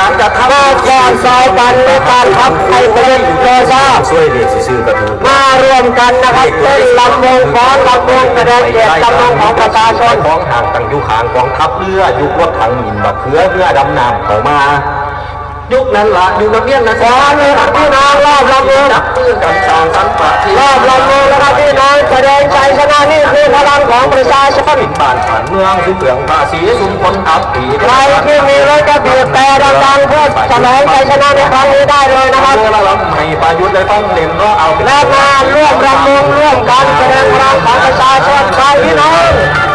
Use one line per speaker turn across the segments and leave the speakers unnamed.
การจัดทำ
มาก่อนซอยกันในการทับไทยเป็นโลซา
ช่วยเด็กซื่อๆกระทู
มารวมกันนะครับเต้นลำวงฟ้อนลำวงแสดงเกียรติลำวงของประชาชน
ของห่างตั้งอยู่ขางกองทัพเรือยุครถถังหมินบักเขือเรือดำน้ำเข้ามา ยุคนั้นละยุคนักเรียนนะ
ขอเลยครับพี่น้องรอบลำวง
จับมือกันสร้างสรรค์ประเทศ
รอบลำวงนะครับพี่น้องแสดงใจชนะนี่คือพลังของประชาชน
บ้านผ่านเมืองสุเปลืองภาษีสุมคนทับปี
ใครที่มีรถกระเบียดแต่ดังๆเพื่อฉลองใจชนะในครั้งนี้ได้เลยนะครับ
เรือละลำให้ประยุทธ์ได้ฟังเล่นก็เอา
และมาร่วมรำวงร่วมกันแสดงพลังของประชาชนใครพี่น้อง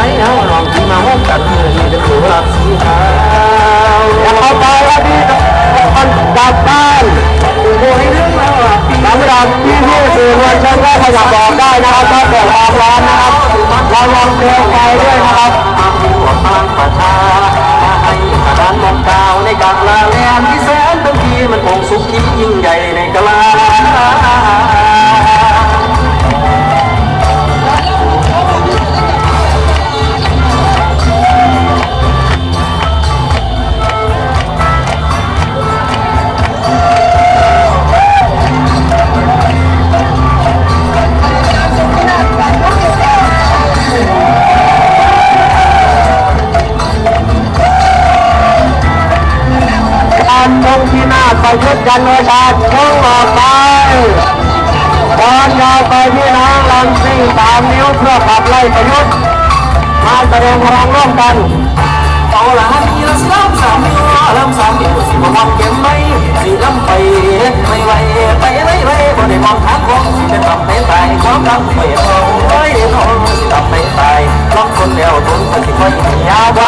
คน
จั
น
ทร์
โอชาชงออกไปตอนยาวไปพี่น้องลำซิ่งสามนิ้วเพื่อขับไล่ประยุทธ์มาแสดงพลังร่วมกัน
เอาละฮะนี่ ลำสามนิ้วลำสามนิ้วสิบ่มองเก็บไหมสิลำไปไม่ไหวไปไม่ไหวบ่ได้มองทางของสิเป็นต่ำเป็นตายความรักไม่เอาไว้น้องสิต่ำเป็นตายลองคนเดียวทนสิค่อยยาวไป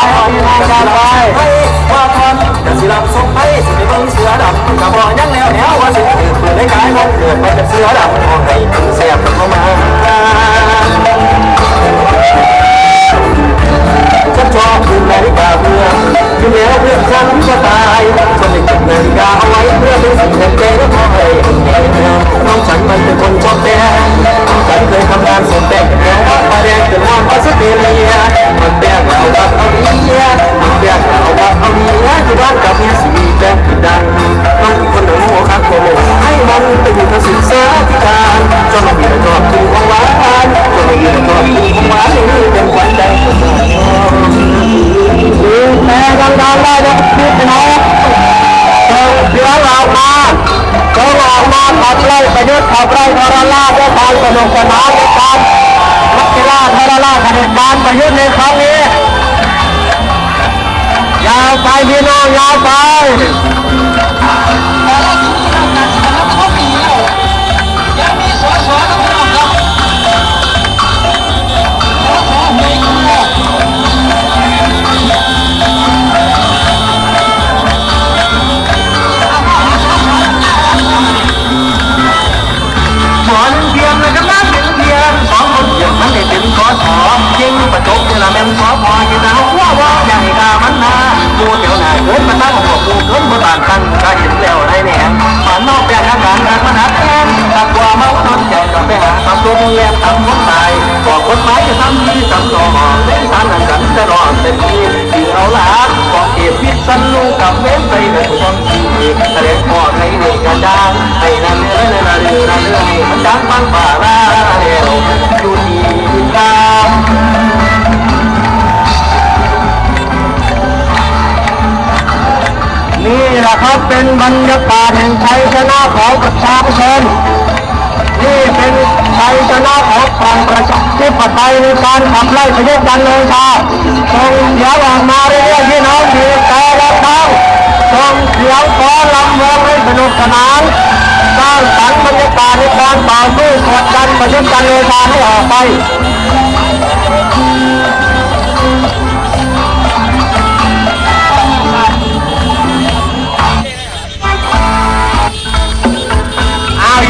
ว่าทอนจะสิลำส่งไปสิไปเบิ่งเสือดำกับบ่ยังแล้วแนวว่าสิถือปืนได้กายมันเกิดมาจากเสือดำขอให้ถึงแซ่บเข้ามา ที่แล้วเพื่อนฉันก็ตายฉันเลยเก็บนาฬิกาเอาไว้เพื่อเป็นสิ่งแทนใจและพอให้น้องฉันมันเป็นคนชอบแต่ฉันเคยทำงานส่งแต่งแล้วมาแดงจนนอนออสเตรเลียมันแบกเอาบัตเอาเมียมันแบกเอาบัตเอาเมียที่บ้านกับเมียสีแบกดังน้องคนหนึ่งหัวข้างโคโลให้มันไปอยู่กับศึกษาธิการจนมามีแต่ชอบกินของหวานจนมามีแต่ชอบกินของหวานนี่เป็นขวัญใจ งเรา
แต่ดังๆได้นะพี่น้องเสียงออกมาส่งออกมาขับไล่ไประยุทธ์ขับไล่ทรราชด้วยความสนุกสนานในการนักกีฬาทรราชเผด็จการประยุทธ์ในครั้งนี้ยาวไปพี่น้องยาวไป
ขอพอที่หนาวว่าว่าใหญ่กามันนาดูเดียวหน้าเกิดมาตั้งหัวกูเกินมาบานกันก็เห็นแล้วได้แหน่ผ่านนอกแปลงอางการการมันหักแอนตักว่าเมานอนแจกกับไปหาตับตัวมึงแรงทำคนตายบอกกฎหมายจะทำที่จำต่อเล่นทานนั่นกันจะรอดเต็มที่ที่เอาละบอกเก็บพิษสันลูกกับเว้นไปเลยทุกคนที่แสดงพอให้เด็กกระจางให้นั่นเรื่อยนั่นเรื่อยนั่นเรื่อยมันดังฟังป่าลาเร็วอยู่ที่
ครับเป็นบรรยากาศแห่งชัยชนะของประชาชนนี่เป็นชัยชนะของฝั่งประชาธิปไตยในการขับไล่ประยุทธ์จันทร์โอชาส่งเสียงออกมาเรื่อยๆพี่น้องดีแต่ละครั้งส่งเสียงฟ้อนลำวงให้สนุกสนานสร้างสรรค์บรรยากาศในการต่อสู้กดดันประยุทธ์จันทร์โอชาให้ออกไป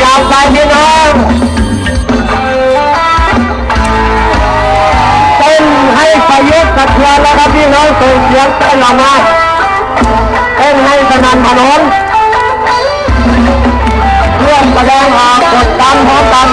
ยาวไปพี่น้
องเต้นให้ประยุทธ์กะเทือนแล้วครั
บพี่น้อง
ส่งเสียงเต้นออกมาเต้นให้สนั่นถนนเพื่อนแสดงออกกดดันพร้อ
มกัน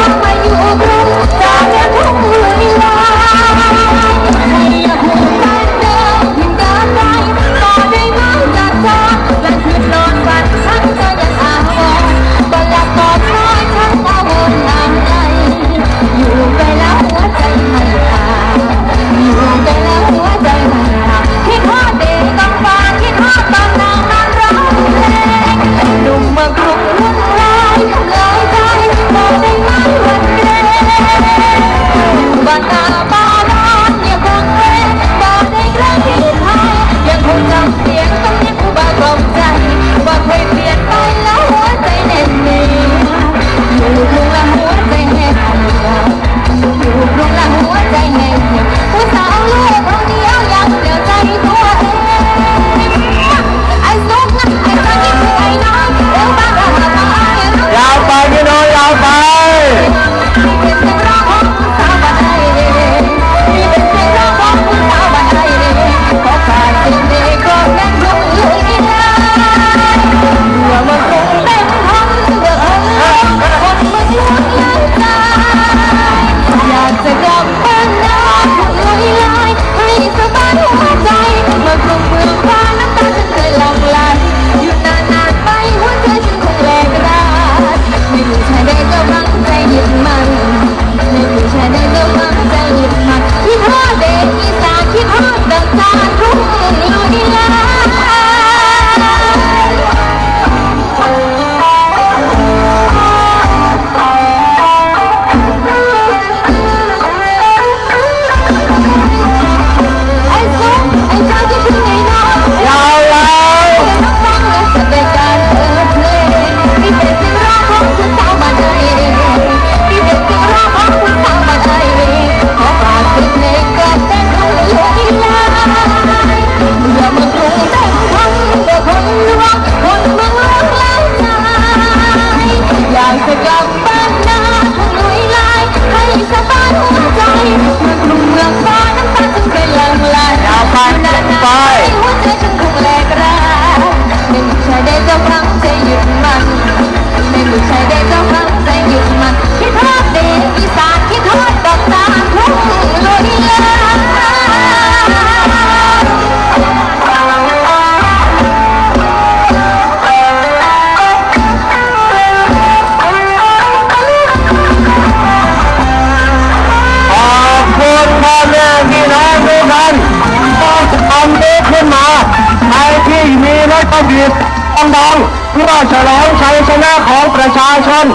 ฉลองชัยชนะของประชาชน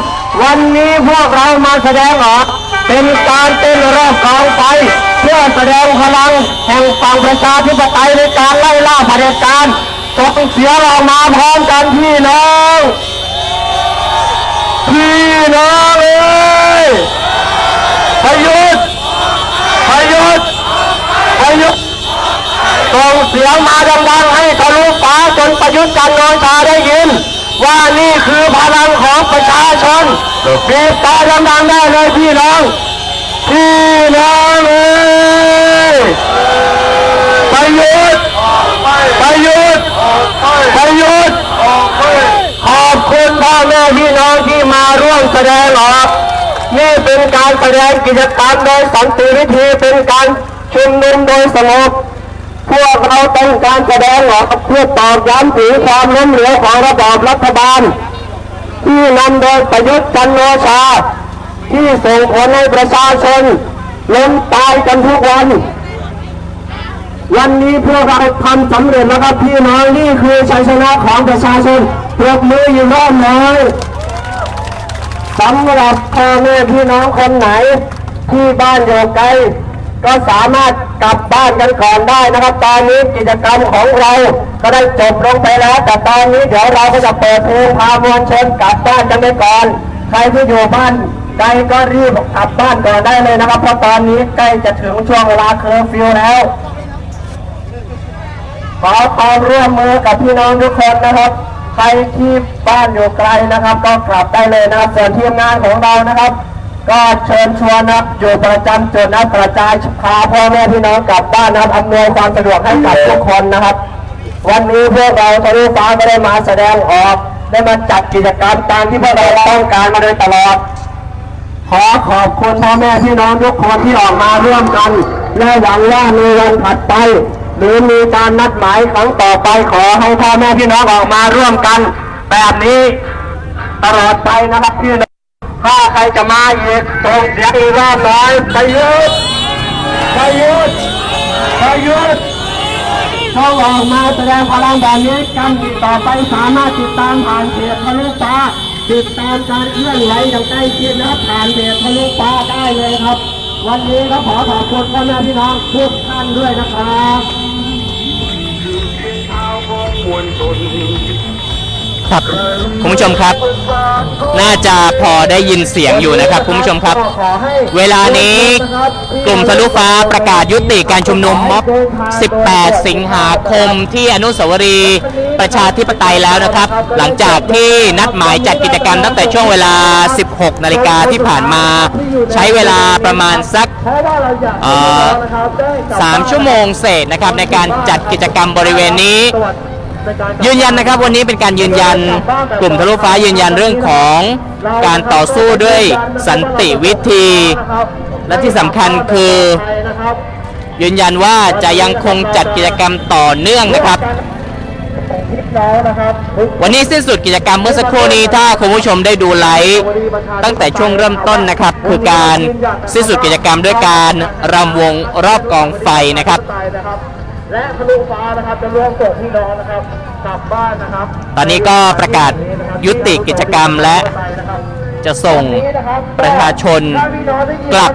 วันนี้พวกเรามาแสดงออก เป็นการเต้นรอบกองไฟเพื่อแสดงพลังแห่งฝั่งประชาธิปไตยในการไล่ล่าเผด็จการส่งเสียงออกมาพร้อมกันพี่น้องพี่น้องเอ้ยประยุทธ์ประยุทธ์ประยุทธ์ส่งเสียงมาดังๆให้ทะลุฟ้าจนประยุทธ์จันทร์โอชาได้ยิน ว่านี่คือพลังของประชาชนบีบแต่ดังๆได้เลยพี่น้อง พี่น้องเอ้ยประยุทธ์ประยุทธ์ประยุทธ์ขอบคุณพ่อแม่พี่น้องที่มาร่วมแสดงออกนี่เป็นการแสดงกิจกรรมโดยสันติวิธีเป็นการชุมนุมโดยสงบ พวกเราต้องการแสดงออกเพื่อตอกย้ำถึงความล้มเหลวของระบอบรัฐบาล ที่นำโดยประยุทธ์จันโอชา ที่ส่งผลให้ประชาชนล้มตายกันทุกวัน วันนี้พวกเราทำสำเร็จแล้วครับพี่น้องนี่คือชัยชนะของประชาชนปรบมืออยู่รอบน้อยสำหรับพ่อแม่พี่น้องคนไหน ที่บ้านอยู่ไกล ก็สามารถกลับบ้านกันก่อนได้นะครับ ตอนนี้กิจกรรมของเราก็ได้จบลงไปแล้ว แต่ตอนนี้เดี๋ยวเราก็จะเปิดเพลงพามวลชนกลับบ้านกันไปก่อน ใครที่อยู่บ้านไกลก็รีบกลับบ้านก่อนได้เลยนะครับ เพราะตอนนี้ใกล้จะถึงช่วงเวลาเคอร์ฟิวแล้ว ขอความร่วมมือกับพี่น้องทุกคนนะครับ ใครที่บ้านอยู่ไกลนะครับ ก็กลับได้เลยนะครับส่วนทีมงานของเรานะครับ ก็
เชิญชวนนับอยู่ประจำจุดนะครับกระจายพาพ่อแม่พี่น้องกลับบ้านนะครับอำนวยความสะดวกให้กับทุกคนนะครับ วันนี้พวกเราทะลุฟ้าก็ได้มาแสดงออก ได้มาจัดกิจกรรมตามที่พวกเราต้องการมาโดยตลอด ขอขอบคุณพ่อแม่พี่น้องทุกคนที่ออกมาร่วมกัน และหวังว่าในวันถัดไป หรือมีการนัดหมายครั้งต่อไปขอให้พ่อแม่พี่น้องออกมาร่วมกัน แบบนี้ตลอดไปนะครับพี่น้อง ถ้าใครจะมาอีกส่งเสียงอีกรอบหน่อยไปยุดไปยุดไปยุดเขาออกมาแสดงพลังแบบนี้กันต่อไปสามารถติดตามผ่านเพจทะลุฟ้าติดตามการเคลื่อนไหวอย่างใกล้ชิดนะครับผ่านเพจทะลุฟ้าได้เลยครับ วันนี้ก็ขอขอบคุณพ่อแม่พี่น้องทุกท่านด้วยนะครับ
ครับคุณผู้ชมครับ น่าจะพอได้ยินเสียงอยู่นะครับคุณผู้ชมครับ เวลานี้กลุ่มทะลุฟ้าประกาศยุติการชุมนุมม็อบ 18 สิงหาคมที่อนุสาวรีย์ประชาธิปไตยแล้วนะครับ หลังจากที่นัดหมายจัดกิจกรรมตั้งแต่ช่วงเวลา 16 นาฬิกาที่ผ่านมา ใช้เวลาประมาณสักสามชั่วโมงเศษนะครับในการจัดกิจกรรมบริเวณนี้ ยืนยันนะครับวันนี้เป็นการยืนยันกลุ่มทะลุฟ้ายืนยันเรื่องของการต่อสู้ด้วยสันติวิธี และที่สำคัญคือ ยืนยันว่าจะยังคงจัดกิจกรรมต่อเนื่องนะครับ วันนี้สิ้นสุดกิจกรรมเมื่อสักครู่นี้ถ้าคุณผู้ชมได้ดูไลฟ์ตั้งแต่ช่วงเริ่มต้นนะครับ คือการสิ้นสุดกิจกรรมด้วยการรำวงรอบกองไฟนะครับ
และทะลุฟ้านะครับจะรวมส่งพี่น้องนะครับกลับบ้านนะครับ
ตอนนี้ก็ประกาศยุติกิจกรรมและ จะส่งประชาชนกลับ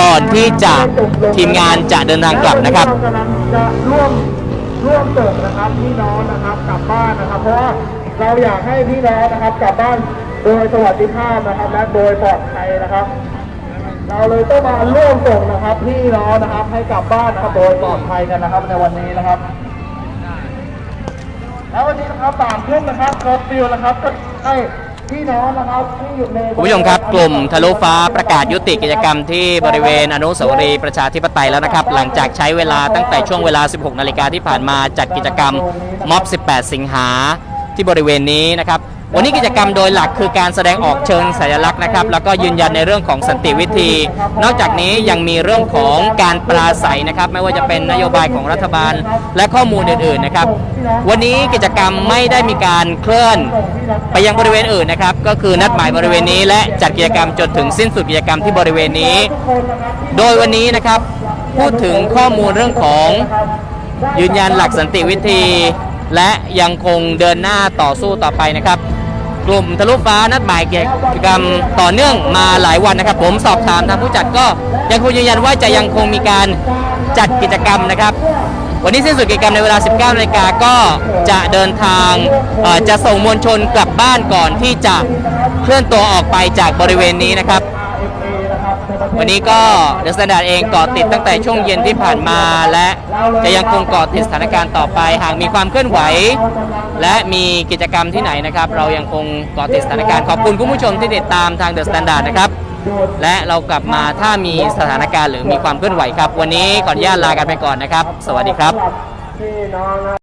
ก่อนที่จะทีมงานจะเดินทางกลับนะครับ
กำลังจะร่วมร่วมส่งนะครับพี่น้องนะครับกลับบ้านนะครับ เพราะว่าเราอยากให้พี่น้องนะครับกลับบ้านโดยสวัสดิภาพนะครับและโดยปลอดภัยนะครับ เราเลยต้องมาร่วมส่งนะครับพี่น้องนะครับให้กลับบ้านนะครับโดยปลอดภัยกันนะครับในวันนี้นะครับ แล้ววันนี้นะครับสามทุ่มนะครับเคอร์ฟิวนะครับก็ให้พี่น้องนะครับที่อยู่ใน
คุณผู้ชมครับกลุ่มทะลุฟ้าประกาศยุติกิจกรรมที่บริเวณอนุสาวรีย์ประชาธิปไตยแล้วนะครับ หลังจากใช้เวลาตั้งแต่ช่วงเวลา 16 นาฬิกาที่ผ่านมาจัดกิจกรรมม็อบ 18 สิงหาที่บริเวณนี้นะครับ วันนี้กิจกรรมโดยหลักคือการแสดงออกเชิงสัญลักษณ์นะครับ แล้วก็ยืนยันในเรื่องของสันติวิธี นอกจากนี้ยังมีเรื่องของการปราศัยนะครับ ไม่ว่าจะเป็นนโยบายของรัฐบาล และข้อมูลอื่นๆนะครับ วันนี้กิจกรรมไม่ได้มีการเคลื่อนไปยังบริเวณอื่นนะครับ ก็คือนัดหมายบริเวณนี้ และจัดกิจกรรมจนถึงสิ้นสุดกิจกรรมที่บริเวณนี้ โดยวันนี้นะครับพูดถึงข้อมูลเรื่องของยืนยันหลักสันติวิธี และยังคงเดินหน้าต่อสู้ต่อไปนะครับ กลุ่มทะลุฟ้านัดหมายกิจกรรมต่อเนื่องมาหลายวันนะครับ ผมสอบถามทางผู้จัดก็ยังคงยืนยันว่าจะยังคงมีการจัดกิจกรรมนะครับ วันนี้สิ้นสุดกิจกรรมในเวลา 19นาฬิกาก็จะเดินทางจะส่งมวลชนกลับบ้านก่อนที่จะเคลื่อนตัวออกไปจากบริเวณนี้นะครับ วันนี้ก็เดอะสแตนดาร์ดเองเกาะติดตั้งแต่ช่วงเย็นที่ผ่านมา และจะยังคงเกาะติดสถานการณ์ต่อไป หากมีความเคลื่อนไหว และมีกิจกรรมที่ไหนนะครับ เรายังคงเกาะติดสถานการณ์ขอบคุณคุณผู้ชมที่ติดตามทางเดอะสแตนดาร์ดนะครับและเรากลับมาถ้ามีสถานการณ์หรือมีความเคลื่อนไหวครับ วันนี้ขออนุญาตลากันไปก่อนนะครับ สวัสดีครับ